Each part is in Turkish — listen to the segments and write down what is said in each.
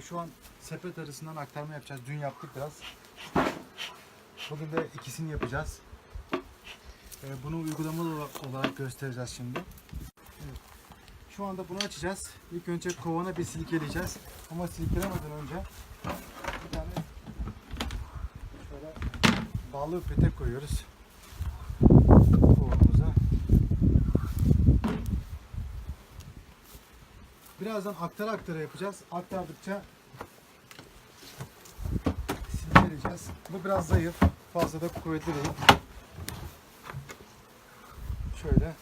Şu an sepet arasından aktarma yapacağız. Dün yaptık biraz. Bugün de ikisini yapacağız. Ee, bunu uygulamalı olarak göstereceğiz şimdi. Evet. Şu anda bunu açacağız. İlk önce kovana bir silkeleyeceğiz. Ama silkelemeden önce bir tane şöyle bağlı bir petek koyuyoruz. Birazdan aktara aktara yapacağız. Aktardıkça silkeleyeceğiz. Bu biraz zayıf. Fazla da kuvvetli değil. Şöyle.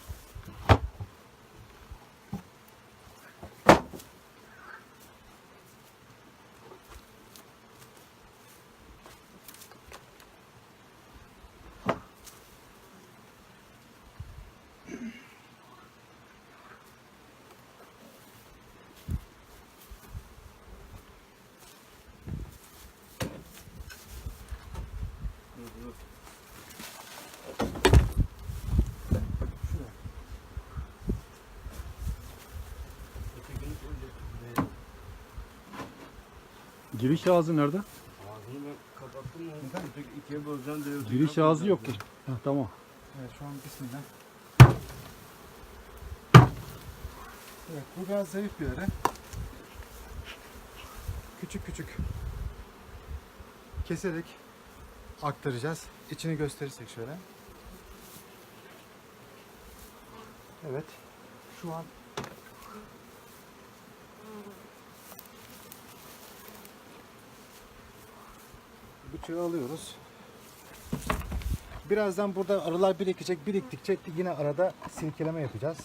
Giriş ağzı nerede? Ağzını ben kapattım? Efendim? Öteki ikiye böleceğim diye. öteki Giriş ağzı yok ki. Ha, tamam. Evet şu an bismillah. Evet bu biraz zayıf bir ara. Küçük küçük keserek aktaracağız. İçini gösterirsek şöyle. Evet. Şu an bıçağı alıyoruz. Birazdan burada arılar birikecek. Biriktikçe yine arada silkeleme yapacağız.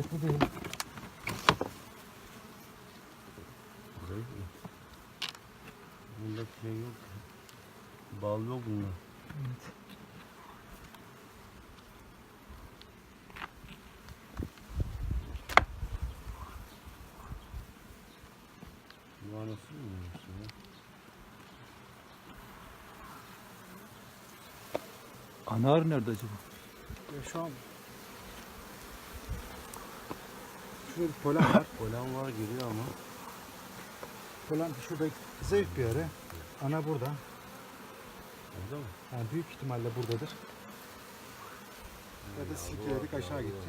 Kuvvetli değil. Zayıf mı? Bunda şey yok. Bal yok bunda. Evet. Bu anası mı? ya? Anar nerede acaba? Ve şu an şurada bir polen var. Polen var geliyor ama. Polen şurada zayıf bir ara. Ana burada. Orada mı? Yani büyük ihtimalle buradadır. Ya da silkeledik aşağı gitti.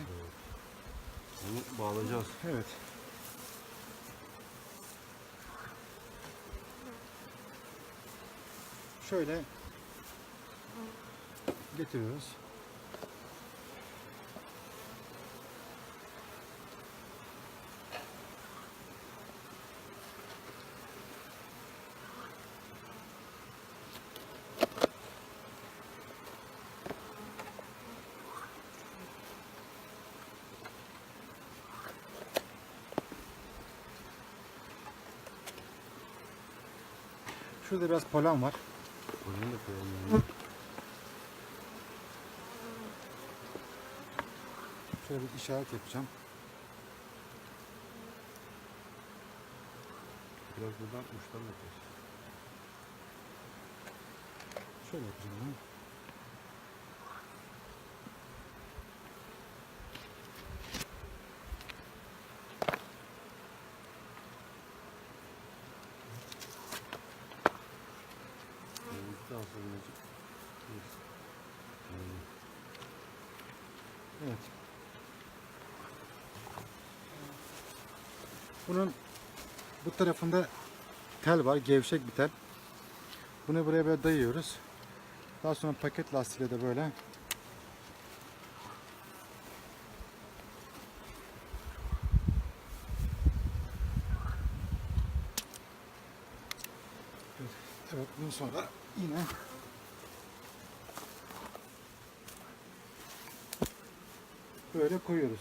Onu bağlayacağız. Evet. Şöyle getiriyoruz. Şurada biraz polen var. Polen de yani. Şöyle bir işaret yapacağım. Biraz buradan uçtan yapacağız. Şöyle yapacağım ben. Uçtan sonra Evet. Bunun bu tarafında tel var, gevşek bir tel. Bunu buraya böyle dayıyoruz. Daha sonra paket lastiğiyle de böyle Evet, bunun sonra yine böyle koyuyoruz.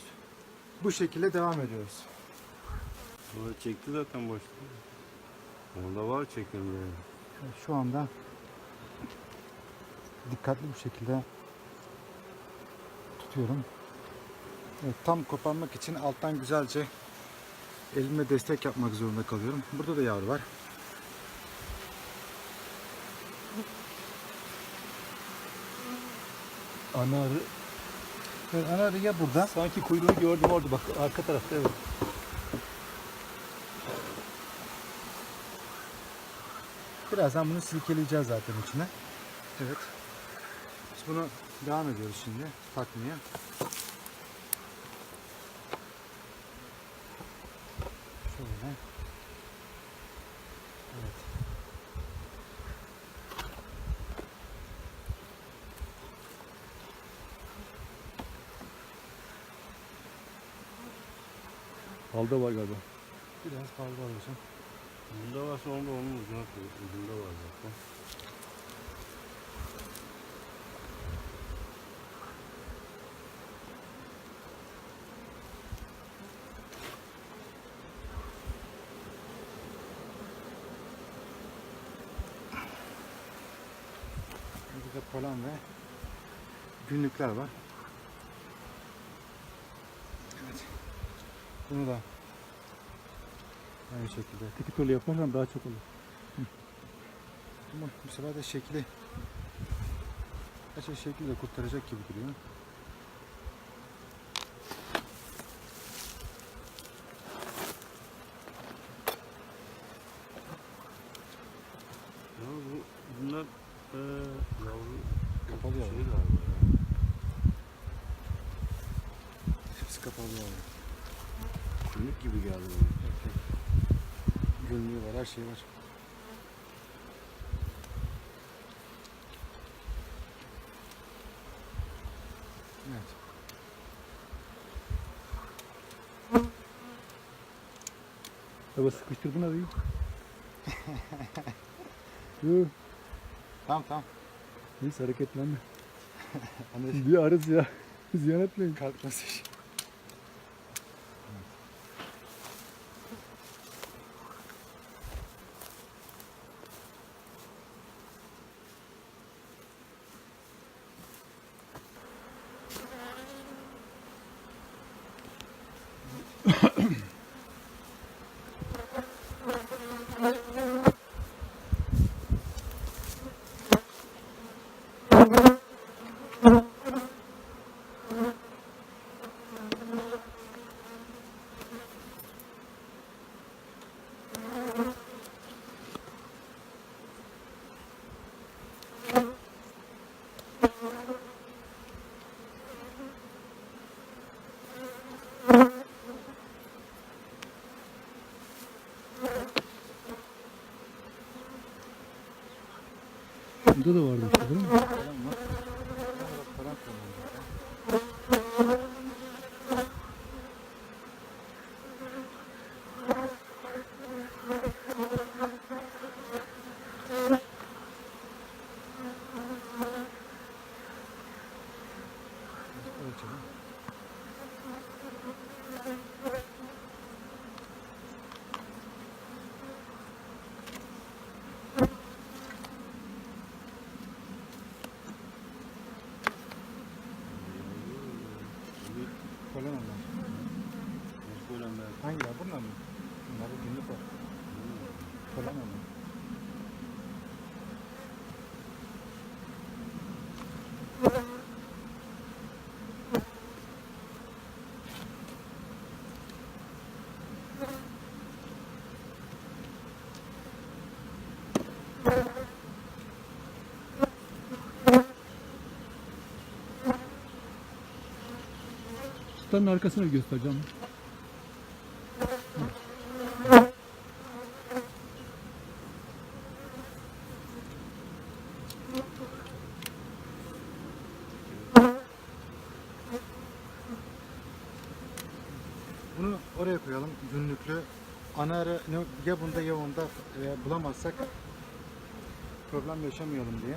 Bu şekilde devam ediyoruz. Burada çekti zaten başta. Orada var çekilme. Şu anda dikkatli bir şekilde tutuyorum. Evet, tam koparmak için alttan güzelce elimle destek yapmak zorunda kalıyorum. Burada da yavru var. Ana arı. Evet, ana ya burada. Sanki kuyruğunu gördüm orada bak arka tarafta evet. Birazdan bunu silkeleyeceğiz zaten içine. Evet. Biz bunu devam ediyoruz şimdi takmaya. Şöyle. Evet. Halda var galiba. Biraz fazla olacak. Bunda varsa onu da onun ucuna koy. Ucunda var zaten. Burada polen ve günlükler var. Bunu da aynı şekilde. Tiki türlü yaparsan daha çok olur. Ama bu sefer de şekli Gerçi şekli de kurtaracak gibi duruyor. Ya bu, bunlar eee yavru Kapalı şey yavru. Hepsi kapalı yani. Kuyruk gibi geldi bana. Günlüğü var, her şey var. Evet. Baba sıkıştırdın arıyı. Yok. Tamam tamam. Neyse hareketlenme. Bir arız ya. Ziyan etmeyin. kalkması için. Bunda da vardı? Falan var. Falan kullanacak. Ölçelim. Bu Polen onlar. nasıl söylenme? Hangiler? Bunlar mı? Bunlar günlük var. Polen onlar. Çıtanın arkasını göstereceğim. Koyalım günlüklü. Ana ara ya bunda ya onda e, bulamazsak problem yaşamayalım diye.